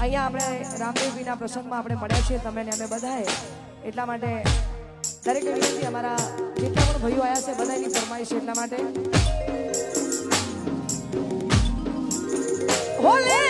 અહીંયા આપણે રામદેવજીના પ્રસંગમાં આપણે મળ્યા છીએ તમે ને અમે બધાએ. એટલા માટે દરેક વિનંતી, અમારા જેટલા પણ ભાઈઓ આવ્યા છે બધાની ફરમાઈશ છે એટલા માટે. હોલે!